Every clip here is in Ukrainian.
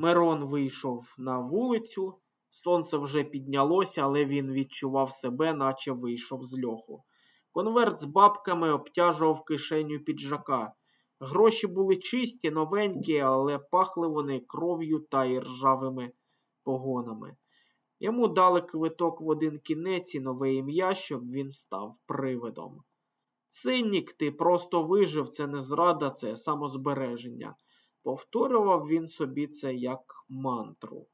Мирон вийшов на вулицю. Сонце вже піднялося, але він відчував себе, наче вийшов з льоху. Конверт з бабками обтяжував кишеню піджака. Гроші були чисті, новенькі, але пахли вони кров'ю та іржавими погонами. Йому дали квиток в один кінець і нове ім'я, щоб він став привидом. Циннік, ти просто вижив, це не зрада, це самозбереження. Повторював він собі це як мантру.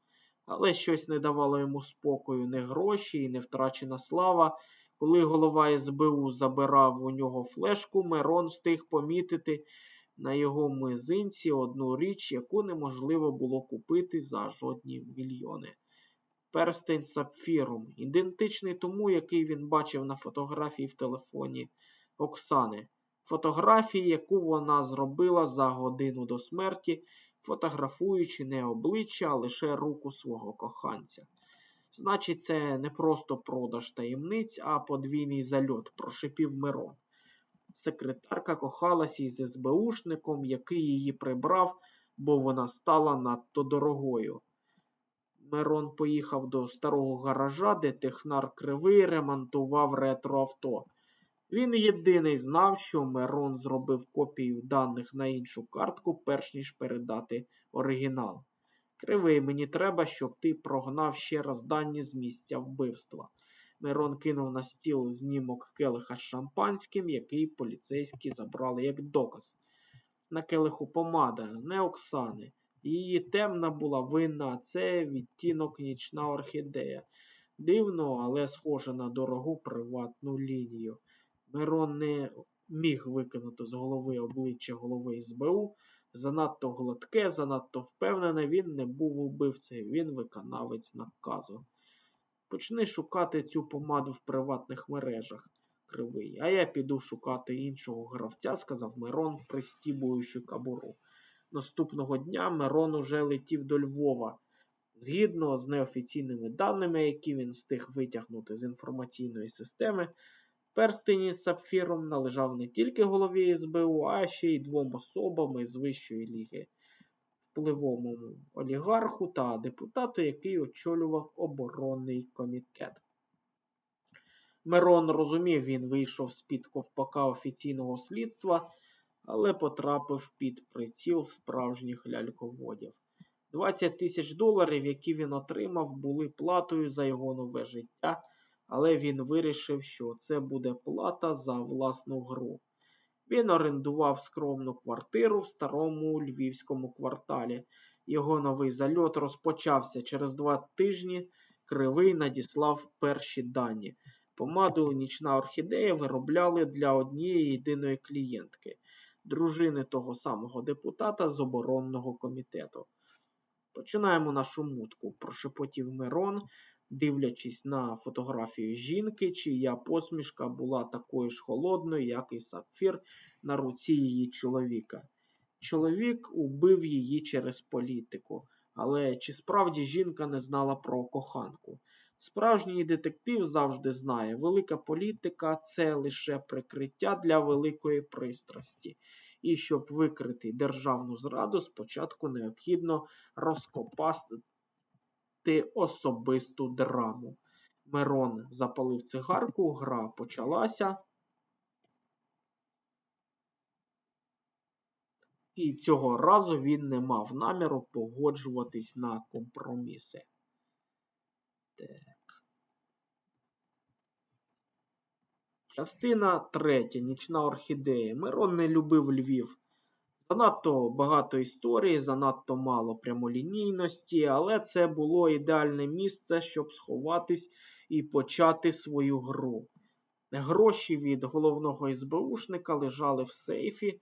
Але щось не давало йому спокою, не гроші і не втрачена слава. Коли голова СБУ забирав у нього флешку, Мирон встиг помітити на його мизинці одну річ, яку неможливо було купити за жодні мільйони. Перстень сапфіром, ідентичний тому, який він бачив на фотографії в телефоні Оксани. Фотографії, яку вона зробила за годину до смерті, фотографуючи не обличчя, а лише руку свого коханця. Значить, це не просто продаж таємниць, а подвійний зальот, прошипів Мирон. Секретарка кохалася із СБУшником, який її прибрав, бо вона стала надто дорогою. Мирон поїхав до старого гаража, де технар кривий ремонтував ретроавто. Він єдиний знав, що Мирон зробив копію даних на іншу картку, перш ніж передати оригінал. Кривий, мені треба, щоб ти прогнав ще раз дані з місця вбивства. Мирон кинув на стіл знімок келиха з шампанським, який поліцейські забрали як доказ. На келиху помада, не Оксани. Її темна була винна, а це відтінок нічна орхідея. Дивно, але схоже на дорогу приватну лінію. Мирон не міг викинути з голови обличчя голови СБУ. Занадто гладке, занадто впевнене, він не був убивцею, він виконавець наказу. Почни шукати цю помаду в приватних мережах, кривий. А я піду шукати іншого гравця, сказав Мирон, пристібуючи кабуру. Наступного дня Мирон уже летів до Львова. Згідно з неофіційними даними, які він встиг витягнути з інформаційної системи, перстень із сапфіром належав не тільки голові СБУ, а ще й двом особам із Вищої ліги, впливовому олігарху та депутату, який очолював оборонний комітет. Мирон розумів, він вийшов з-під ковпака офіційного слідства, але потрапив під приціл справжніх ляльководів. 20 тисяч доларів, які він отримав, були платою за його нове життя, але він вирішив, що це буде плата за власну гру. Він орендував скромну квартиру в старому львівському кварталі. Його новий зальот розпочався через два тижні. Кривий надіслав перші дані. Помаду нічна орхідея виробляли для однієї єдиної клієнтки, дружини того самого депутата з оборонного комітету. Починаємо нашу мутку, прошепотів Мирон, дивлячись на фотографію жінки, чия посмішка була такою ж холодною, як і сапфір на руці її чоловіка. Чоловік убив її через політику, але чи справді жінка не знала про коханку? Справжній детектив завжди знає, велика політика це лише прикриття для великої пристрасті. І щоб викрити державну зраду, спочатку необхідно розкопати особисту драму. Мирон запалив цигарку, гра почалася. І цього разу він не мав наміру погоджуватись на компроміси. Так. Частина третя. Нічна орхідея. Мирон не любив Львів. Занадто багато історії, занадто мало прямолінійності, але це було ідеальне місце, щоб сховатись і почати свою гру. Гроші від головного СБУшника лежали в сейфі,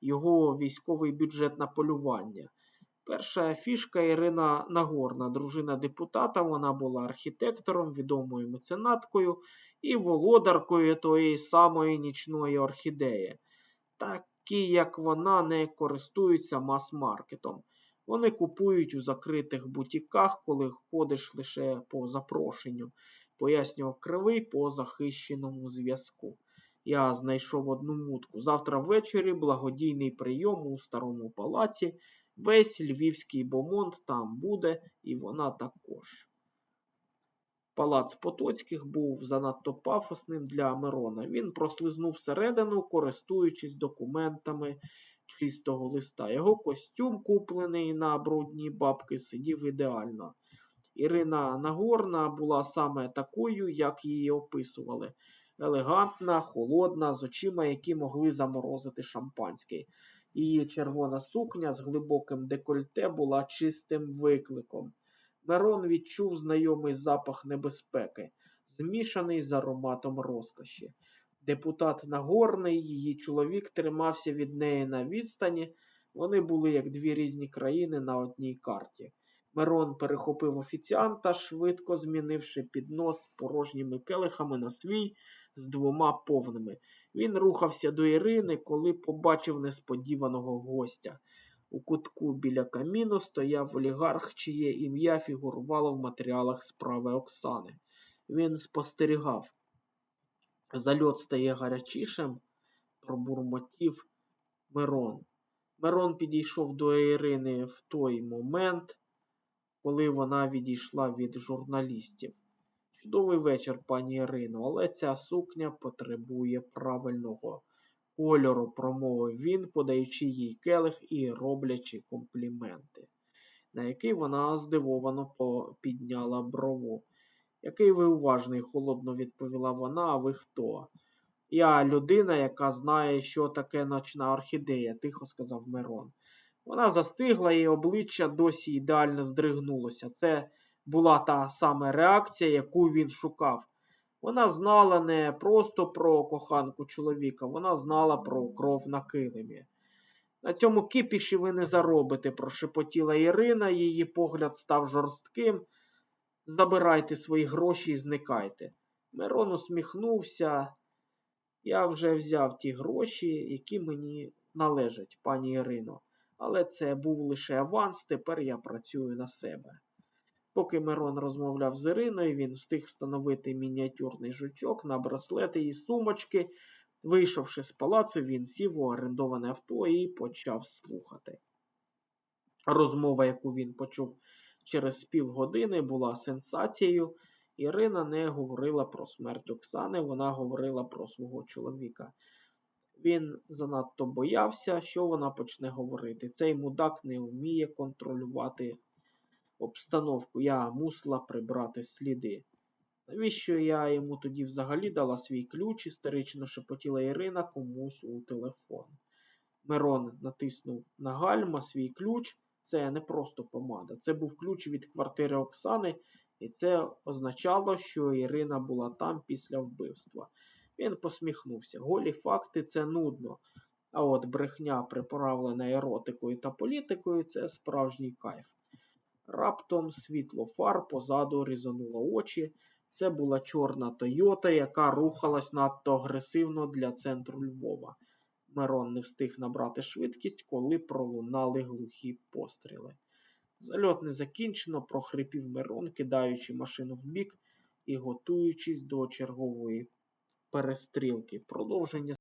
його військовий бюджет на полювання. Перша фішка Ірина Нагорна, дружина депутата, вона була архітектором, відомою меценаткою і володаркою тої самої нічної орхідеї. Такі, як вона, не користуються мас-маркетом. Вони купують у закритих бутіках, коли ходиш лише по запрошенню, пояснював кривий по захищеному зв'язку. Я знайшов одну мутку. Завтра ввечері благодійний прийом у старому палаці. Весь львівський бомонд там буде, і вона також. Палац Потоцьких був занадто пафосним для Мирона. Він прослизнув всередину, користуючись документами чистого листа. Його костюм, куплений на брудні бабки, сидів ідеально. Ірина Нагорна була саме такою, як її описували. Елегантна, холодна, з очима, які могли заморозити шампанське. Її червона сукня з глибоким декольте була чистим викликом. Мирон відчув знайомий запах небезпеки, змішаний з ароматом розкоші. Депутат Нагорний, її чоловік тримався від неї на відстані. Вони були як дві різні країни на одній карті. Мирон перехопив офіціанта, швидко змінивши піднос порожніми келихами на свій з двома повними. Він рухався до Ірини, коли побачив несподіваного гостя. У кутку біля каміну стояв олігарх, чиє ім'я фігурувало в матеріалах справи Оксани. Він спостерігав. Зальот стає гарячішим, пробурмотів Мирон. Мирон підійшов до Ірини в той момент, коли вона відійшла від журналістів. Чудовий вечір, пані Ірино, але ця сукня потребує правильного кольору, промовив він, подаючи їй келих і роблячи компліменти, на який вона здивовано підняла брову. Який ви уважний, холодно відповіла вона, а ви хто? Я людина, яка знає, що таке ночна орхідея, тихо сказав Мирон. Вона застигла, і обличчя досі ідеально здригнулося. Це була та сама реакція, яку він шукав. Вона знала не просто про коханку чоловіка, вона знала про кров на килимі. На цьому кипіші ви не заробите, прошепотіла Ірина, її погляд став жорстким. Забирайте свої гроші і зникайте. Мирон усміхнувся. Я вже взяв ті гроші, які мені належать, пані Ірино. Але це був лише аванс, тепер я працюю на себе. Поки Мирон розмовляв з Іриною, він встиг встановити мініатюрний жучок на браслети і сумочки. Вийшовши з палацу, він сів у орендоване авто і почав слухати. Розмова, яку він почув через півгодини, була сенсацією. Ірина не говорила про смерть Оксани, вона говорила про свого чоловіка. Він занадто боявся, що вона почне говорити. Цей мудак не вміє контролювати обстановку. Я мусила прибрати сліди. Навіщо я йому тоді взагалі дала свій ключ, істерично шепотіла Ірина комусь у телефон. Мирон натиснув на гальма свій ключ. Це не просто помада. Це був ключ від квартири Оксани, і це означало, що Ірина була там після вбивства. Він посміхнувся. Голі факти це нудно. А от брехня, приправлена еротикою та політикою, це справжній кайф. Раптом світло фар позаду різануло очі. Це була чорна Тойота, яка рухалась надто агресивно для центру Львова. Мирон не встиг набрати швидкість, коли пролунали глухі постріли. Зальот не закінчено, прохрипів Мирон, кидаючи машину вбік і готуючись до чергової перестрілки. Продовження